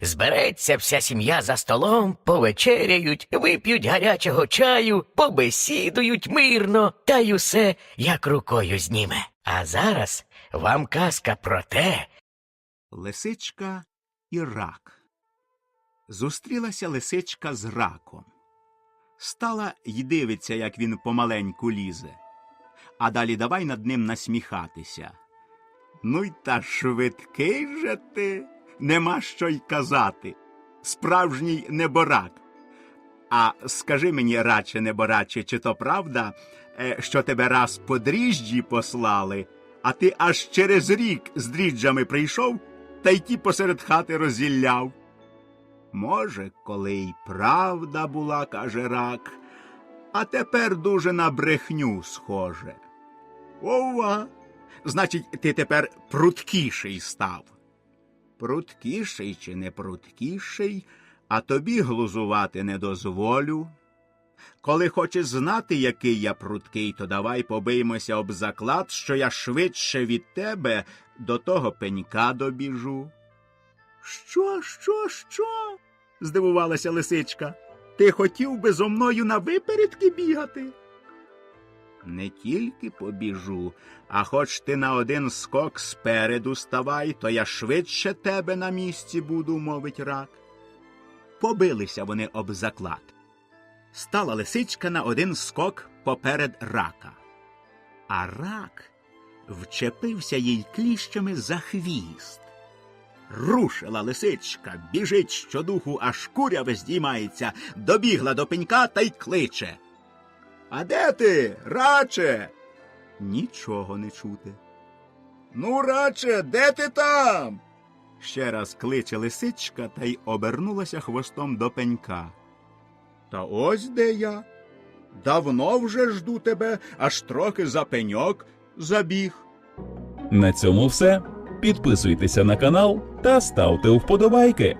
збереться вся сім'я за столом, повечеряють, вип'ють гарячого чаю, побесідують мирно, та й усе як рукою зніме. А зараз вам казка про те, Лисичка і рак. Зустрілася лисичка з раком. Стала й дивиться, як він помаленьку лізе, а далі давай над ним насміхатися. Ну й та швидкий же ти, нема що й казати. Справжній неборак. А скажи мені, радше небораче, чи то правда, е, що тебе раз по послали, а ти аж через рік з дріжджами прийшов та й ті посеред хати розілляв. Може, коли й правда була, каже рак, а тепер дуже на брехню схоже. Ова! Значить, ти тепер пруткіший став. Пруткіший чи не пруткіший, а тобі глузувати не дозволю. Коли хочеш знати, який я пруткий, то давай побиймося об заклад, що я швидше від тебе до того пенька добіжу. Що, що, що? здивувалася лисичка. Ти хотів би зо мною на випередки бігати? Не тільки побіжу, а хоч ти на один скок спереду ставай, то я швидше тебе на місці буду, мовить рак. Побилися вони об заклад. Стала лисичка на один скок поперед рака. А рак вчепився їй кліщами за хвіст. Рушила лисичка, біжить щодуху, аж куря здіймається, добігла до пенька та й кличе. А де ти, раче? Нічого не чути. Ну, раче, де ти там? Ще раз кличе лисичка та й обернулася хвостом до пенька. Та ось де я. Давно вже жду тебе, аж трохи за пеньок забіг. На цьому все. Підписуйтеся на канал та ставте вподобайки.